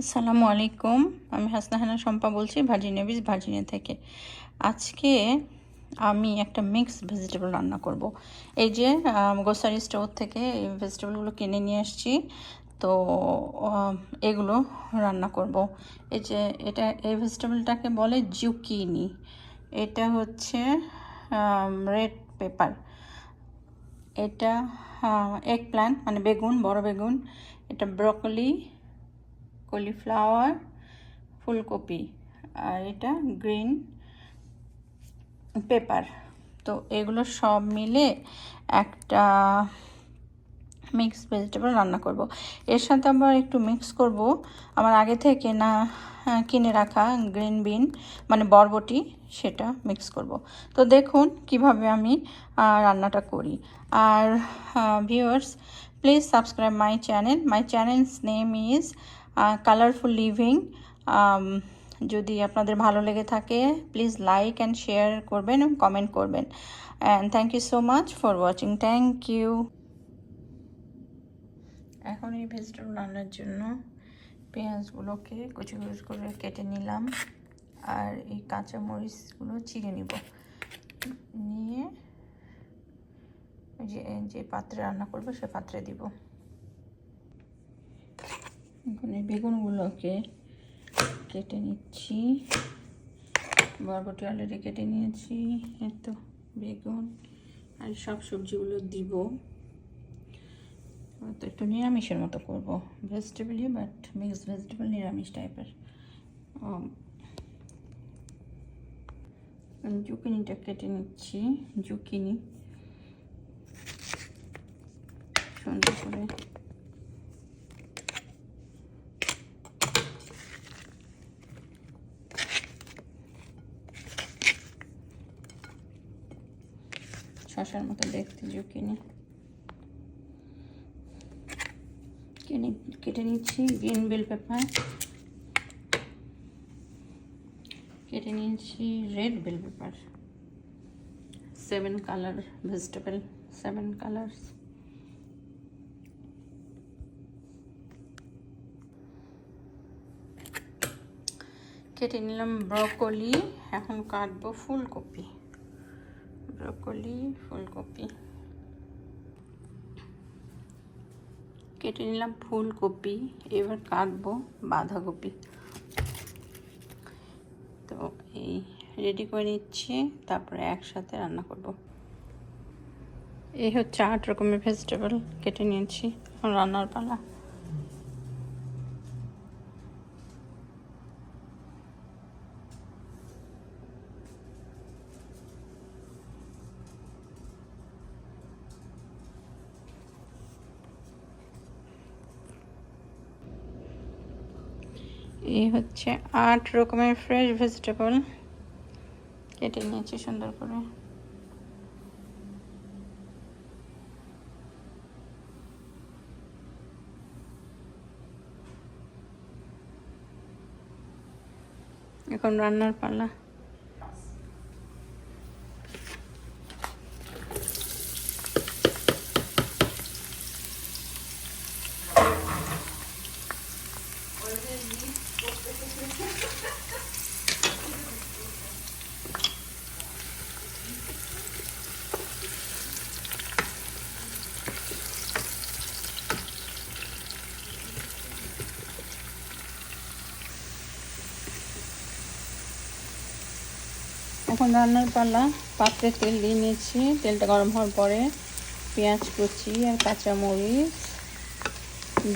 আসসালামু আলাইকুম। আমি হাসনা হানা শম্পা বলছি ভার্জিনিয়া বিচ ভার্জিনিয়া থেকে। আজকে আমি একটা মিক্স ভেজিটেবল রান্না করব। এই যে গ্রোসারি স্টোর থেকে এই ভেজিটেবলগুলো কিনে নিয়ে আসছি, তো এগুলো রান্না করব। এই যে, এটা, এই ভেজিটেবলটাকে বলে জুকিনি এটা হচ্ছে রেড পেপার এটা এগ প্ল্যান্ট মানে বেগুন, বড় বেগুন। এটা ব্রকলি কলিফ্লাওয়ার ফুলকপি আর এটা গ্রিন পেপার তো এগুলো সব মিলে একটা মিক্স ভেজিটেবল রান্না করব। এর সাথে আবার একটু মিক্স করব আমার আগে থেকে না কিনে রাখা গ্রিন বিন মানে বরবটি, সেটা মিক্স করব। তো দেখুন কীভাবে আমি রান্নাটা করি আর viewers please subscribe my channel my channel's name is colourful living যদি আপনাদের ভালো লেগে থাকে প্লিজ লাইক অ্যান্ড শেয়ার করবেন এবং কমেন্ট করবেন। And thank you so much for watching thank you এখন এই ভেজিটেবল রান্নার জন্য পেঁয়াজগুলোকে কুচি কুচি করে কেটে নিলাম। আর এই কাঁচা মরিচগুলো চিড়ে নিব। নিয়ে যে যে পাত্রে রান্না করব, সে পাত্রে দিব। এখন এই বেগুনগুলোকে কেটে নিচ্ছি। বরবটি অলরেডি কেটে নিয়েছি। এত বেগুন আর সব সবজিগুলো দিব। তো একটু নিরামিষের মতো করব। ভেজিটেবলই বাট মিক্সড ভেজিটেবল নিরামিষ টাইপের জুকিনিটা কেটে নিচ্ছি। জুকিনি। সুন্দর করে শশার মতো দেখতে জুকিনি কেটে নিচ্ছি গ্রিন বেল পেপার কেটে নিয়েছি red bell pepper seven colour vegetable seven colours কেটে নিলাম ব্রকলি এখন কাটবো ফুলকপি। ব্রকলি ফুলকপি। কেটে নিলাম ফুলকপি, এবার কাটবো বাঁধাকপি। তো এই রেডি করে নিচ্ছি, তারপরে একসাথে রান্না করব। এই হচ্ছে আট রকমের ভেজিটেবল কেটে নিয়েছি রান্নার পালা। এই হচ্ছে আট রকমের ফ্রেশ ভেজিটেবল কেটে নিয়েছি সুন্দর করে। এখন রান্নার পালা। এখন রান্নার পালা। পাত্রে তেল দিয়ে নিয়েছি। তেলটা গরম হওয়ার পরে পেঁয়াজ কুচি আর কাঁচামরিচ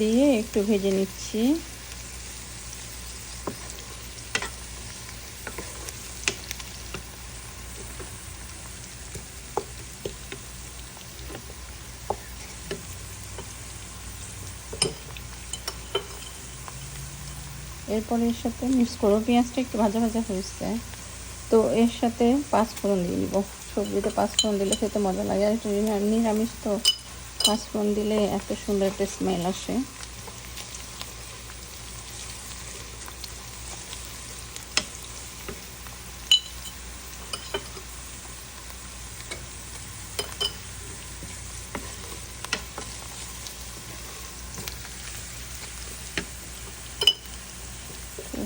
দিয়ে একটু ভেজে নিচ্ছি। এরপরে এর সাথে মিক্স করব। পেঁয়াজটা একটু ভাজা ভাজা হয়েছে। তো এর সাথে পাঁচফোড়ন দিয়ে দিব। সবজিতে পাঁচফোড়ন দিলে খেতে মজা লাগে। আর নিরামিষ তো পাঁচফোড়ন দিলে এত সুন্দর একটা স্মেল আসে।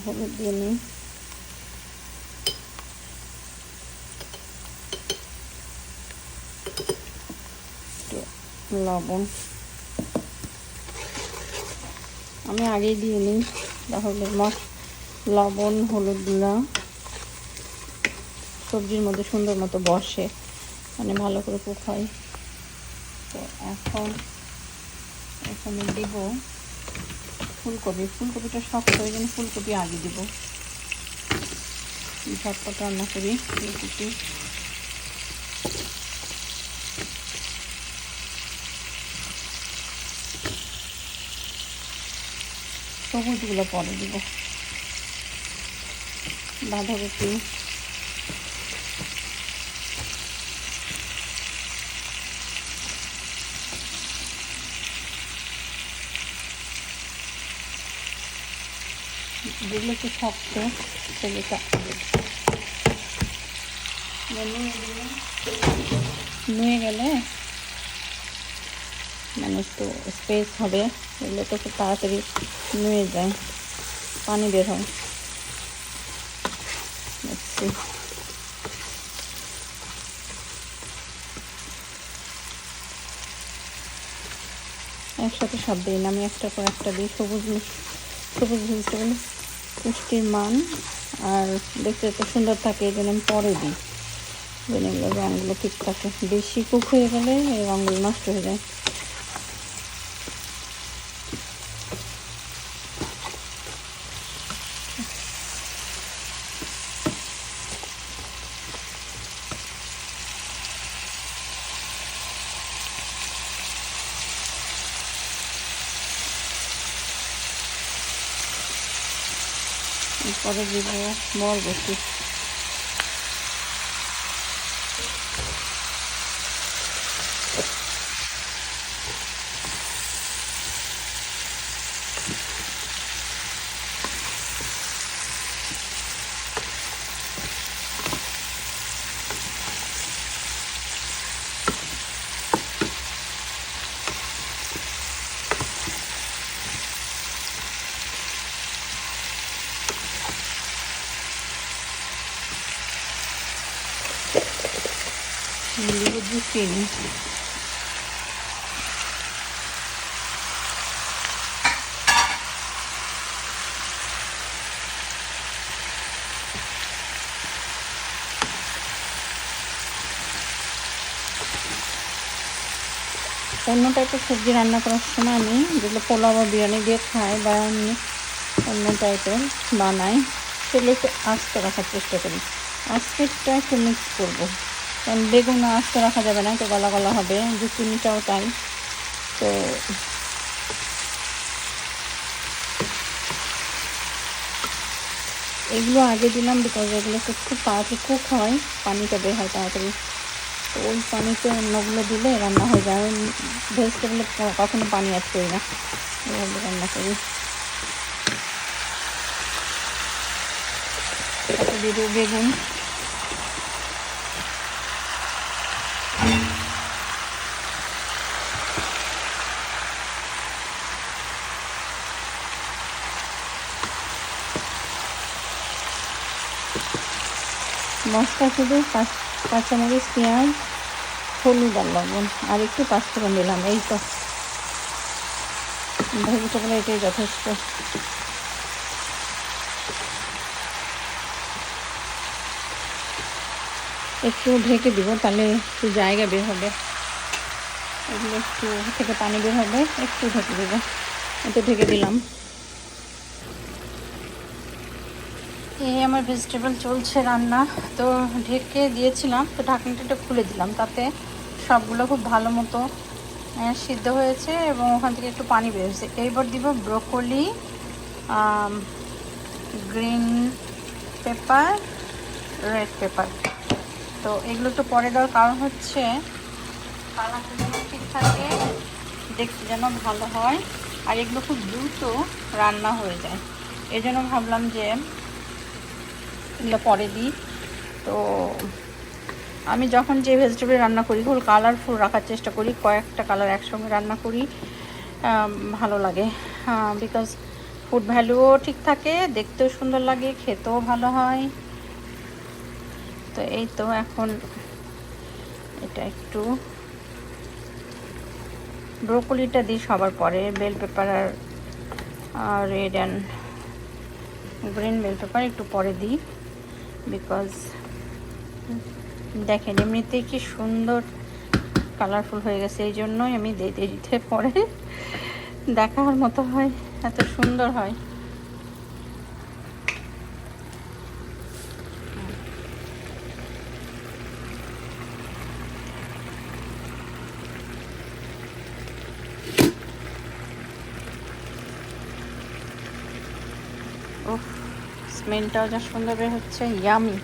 হলুদ দিয়ে নিই একটু লবণ। আমি আগেই দিয়ে নিই। তাহলে মশ লবণ, হলুদ দিলাম সবজির মধ্যে সুন্দর মতো বসে। মানে ভালো করে কুক হয়। তো এখন, এখানে দিব ফুলকপি। ফুলকপিটা শক্ত ওই জন্য ফুলকপি আগে দিব। ঝটপট রান্না করি। ফুলকপি সবুজগুলো পরে দিব। বাঁধাকপি যেগুলো একটু শক্ত সেগুলো নুয়ে গেলে মানে একটু স্পেস হবে, এগুলো তো খুব তাড়াতাড়ি নুয়ে যায়, পানি বের হয়। দেখছি একসাথে সব দিই না, আমি একটা পর একটা দিই। সবুজ সবুজ ভেজিটেবল পুষ্টির মান, আর দেখতে তো সুন্দর থাকে, এই জন্য আমি পরে দিই। এগুলো রঙগুলো ঠিক থাকে। বেশি কুক হয়ে গেলে এই রঙগুলো নষ্ট হয়ে যায়। এরপরে দিব বরবটি অন্য টাইপের সবজি রান্না করার সময় আমি যেগুলো পোলাও বা বিরিয়ানি দিয়ে খাই বা আমি অন্য টাইপের বানাই, সেগুলো একটু আস্ত রাখার চেষ্টা করি। আস্তেরটা একটু মিক্স করব। কারণ বেগুন আস্ত রাখা যাবে না তো গলা গলা হবে জুচুনিটাও তাই। তো এগুলো আগে দিলাম বিকজ এগুলো একটু খুব তাড়াতাড়ি কুক হয়, পানিটা বের হয় তাড়াতাড়ি। তো ওই পানিতে অন্যগুলো দিলে রান্না হয়ে যায়। ভেজিটেবলে কখনো পানি অ্যাড করি না। এভাবে রান্না করি। বেগুন। মশলা শুধু কাঁচ- কাঁচামরিচ, পেঁয়াজ, হলুদ আর লবণ, আর একটু পাঁচফোড়ন দিলাম, এই তো। ভেজিটেবল এটাই যথেষ্ট। একটু ঢেকে দিব, তাহলে একটু জায়গা বের হবে। এগুলো একটু থেকে পানি বের হবে, একটু ঢেকে দেবো। এতে ঢেকে দিলাম। এই আমার ভেজিটেবল চলছে রান্না। তো ঢেকে দিয়েছিলাম, তো ঢাকনাটা একটু খুলে দিলাম। তাতে সবগুলো খুব ভালো মতো সিদ্ধ হয়েছে এবং ওখান থেকে একটু পানি বেরিয়েছে এইবার দিব broccoli green pepper, red pepper. তো এগুলো একটু পরে দেওয়ার কারণ হচ্ছে, কালারটা যেন ঠিক থাকে, দেখতে যেন ভালো হয়, আর এগুলো খুব দ্রুত রান্না হয়ে যায়। এই জন্য ভাবলাম যে এগুলো পরে দিই। তো আমি যখন যে ভেজিটেবল রান্না করি, খুব কালারফুল রাখার চেষ্টা করি, কয়েকটা কালার একসঙ্গে রান্না করি ভালো লাগে। বিকজ ফুড ভ্যালুও ঠিক থাকে, দেখতেও সুন্দর লাগে, খেতেও ভালো হয়। তো এই তো এখন এটা একটু ব্রোকলিটা দিই সবার পরে bell pepper R red and green bell pepper একটু পরে দিই। বিকজ দেখেন এমনিতেই কি সুন্দর কালারফুল হয়ে গেছে, এই জন্যই আমি দিতে পরে দেখার মতো হয়, এত সুন্দর হয়। স্মেলটাও যা সুন্দর হচ্ছে ইয়ামি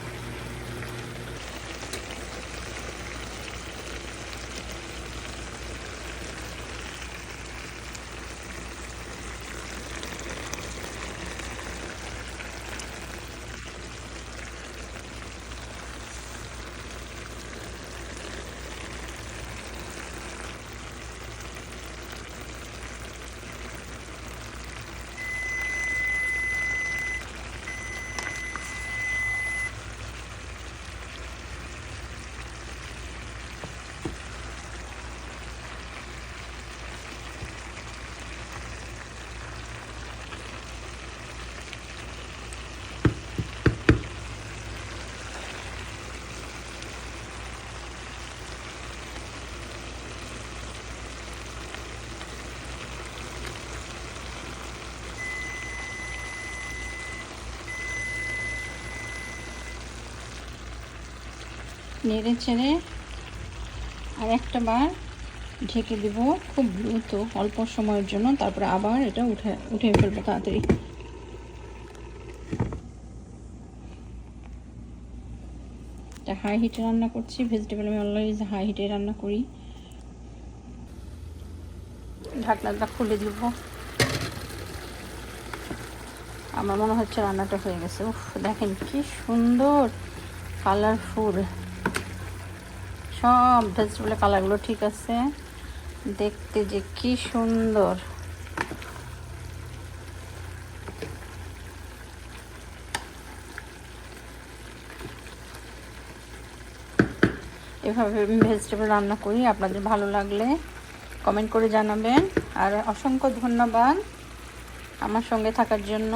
নেড়ে চেড়ে আর একটা বার ঢেকে দিব খুব দ্রুত, অল্প সময়ের জন্য। তারপরে আবার এটা উঠে উঠে ফেলব তাড়াতাড়ি। এটা হাই হিটে রান্না করছি। ভেজিটেবল আমি অলওয়েজ হাই হিটে রান্না করি। ঢাকনাটা খুলে দিব। আমার মনে হচ্ছে রান্নাটা হয়ে গেছে। উফ, দেখেন কি সুন্দর কালারফুল সব ভেজিটেবলের কালারগুলো ঠিক আছে। দেখতে যে কি সুন্দর। এভাবে আমি ভেজিটেবল রান্না করি, আপনাদের ভালো লাগলে কমেন্ট করে জানাবেন। আর অসংখ্য ধন্যবাদ আমার সঙ্গে থাকার জন্য।